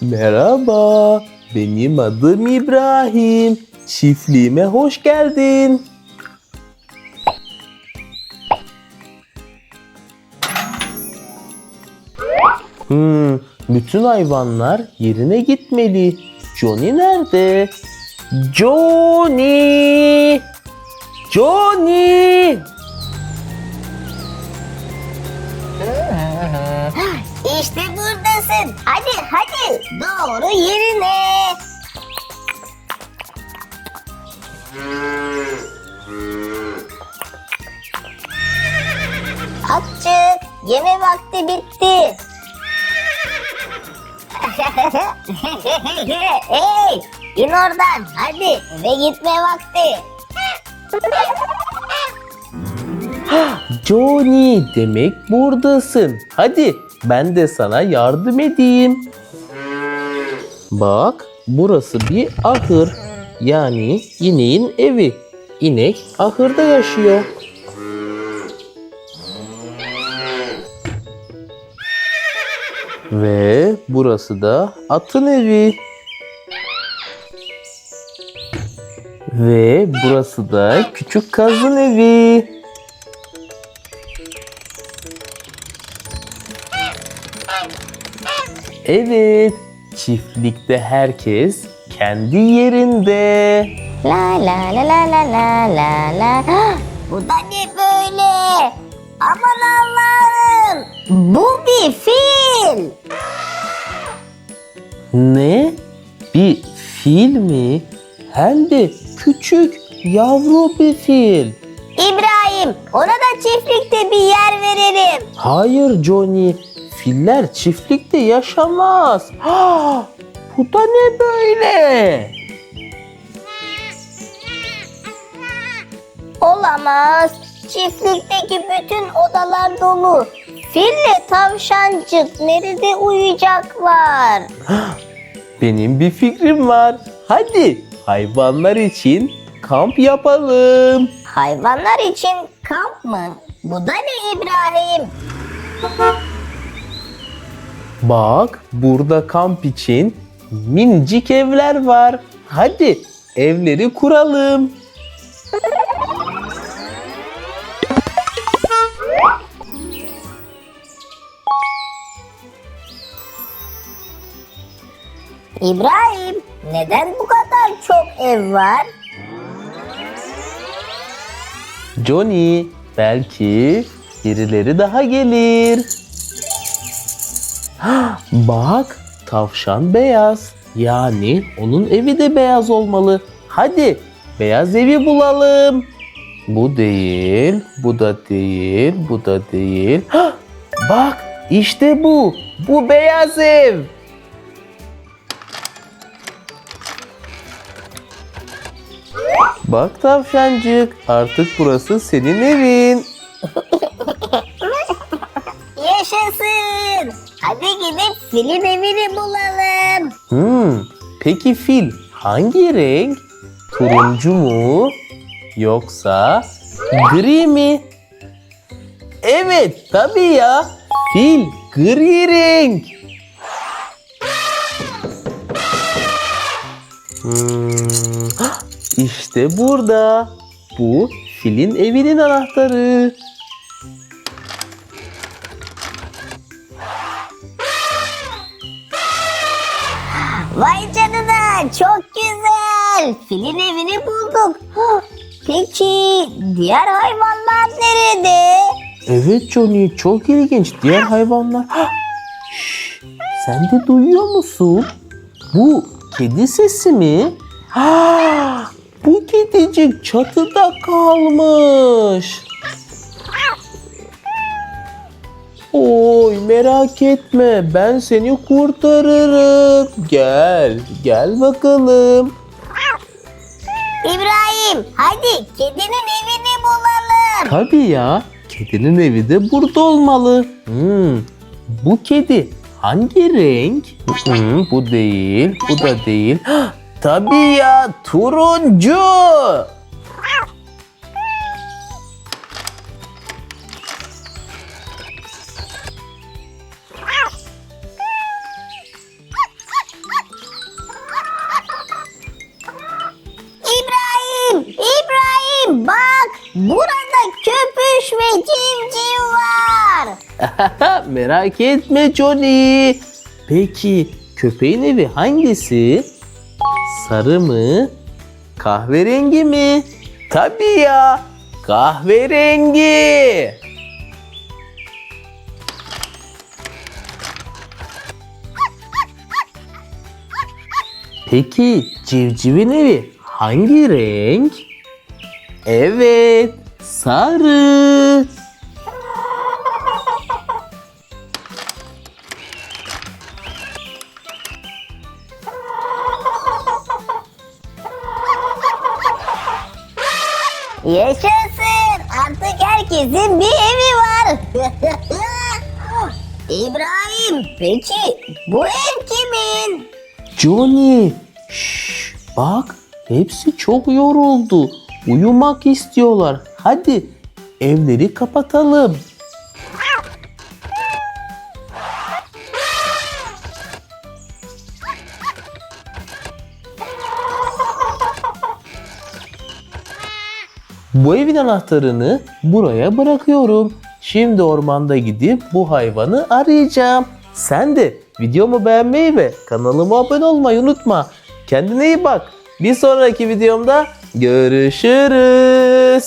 Merhaba, benim adım İbrahim. Çiftliğime hoş geldin. Hmm, bütün hayvanlar yerine gitmeli. Johnny nerede? Johnny! Johnny! İşte buradasın. Hadi hadi doğru yerine. Açık. Yeme vakti bitti. hey, in oradan. Hadi eve gitme vakti. Johnny demek buradasın. Hadi ben de sana yardım edeyim. Bak burası bir ahır. Yani ineğin evi. İnek ahırda yaşıyor. Ve burası da atın evi. Ve burası da küçük kazın evi. Evet, çiftlikte herkes kendi yerinde. La la la la la la la la. Hah, Bu da ne böyle? Aman Allah'ım. Bu bir fil. Ne? Bir fil mi? Hem de küçük yavru bir fil. İbrahim ona da çiftlikte bir yer verelim. Hayır Johnny, filler çiftlikte yaşamaz. Ha, bu da ne böyle? Olamaz. Çiftlikteki bütün odalar dolu. Fille tavşancık nerede uyuyacaklar? Benim bir fikrim var. Hadi hayvanlar için kamp yapalım. Hayvanlar için kamp mı? Bu da ne İbrahim? Bak burada kamp için minicik evler var. Hadi evleri kuralım. İbrahim neden bu kadar çok ev var? Johnny belki birileri daha gelir. Bak tavşan beyaz. Yani onun evi de beyaz olmalı. Hadi beyaz evi bulalım. Bu değil, bu da değil, bu da değil. Bak işte bu. Bu beyaz ev. Bak tavşancık artık burası senin evin. Gidip filin evini bulalım. Hmm, peki fil hangi renk? Turuncu mu? Yoksa gri mi? Evet tabii ya. Fil gri renk. Hmm, işte burada. Bu filin evinin anahtarı. Vay canına çok güzel. Filin evini bulduk. Peki diğer hayvanlar nerede? Evet Johnny çok ilginç. Diğer hayvanlar... Şş, sen de duyuyor musun? Bu kedi sesi mi? Ha, bu kedicik çatıda kalmış. Oy merak etme ben seni kurtarırım. Gel gel bakalım. İbrahim hadi kedinin evini bulalım. Tabii ya. Kedinin evi de burada olmalı. Hmm, bu kedi hangi renk? Hmm, bu değil, bu da değil. Tabii ya, turuncu. Burada köpüş ve civciv var. Merak etme Johnny. Peki köpeğin evi hangisi? Sarı mı? Kahverengi mi? Tabii ya. Kahverengi. Peki civcivin evi hangi renk? Evet, sarı. Yaşasın. Artık herkesin bir evi var. İbrahim peki bu ev kimin? Johnny, şş, bak hepsi çok yoruldu. Uyumak istiyorlar. Hadi evleri kapatalım. Bu evin anahtarını buraya bırakıyorum. Şimdi ormanda gidip bu hayvanı arayacağım. Sen de videomu beğenmeyi ve kanalıma abone olmayı unutma. Kendine iyi bak. Bir sonraki videomda görüşürüz.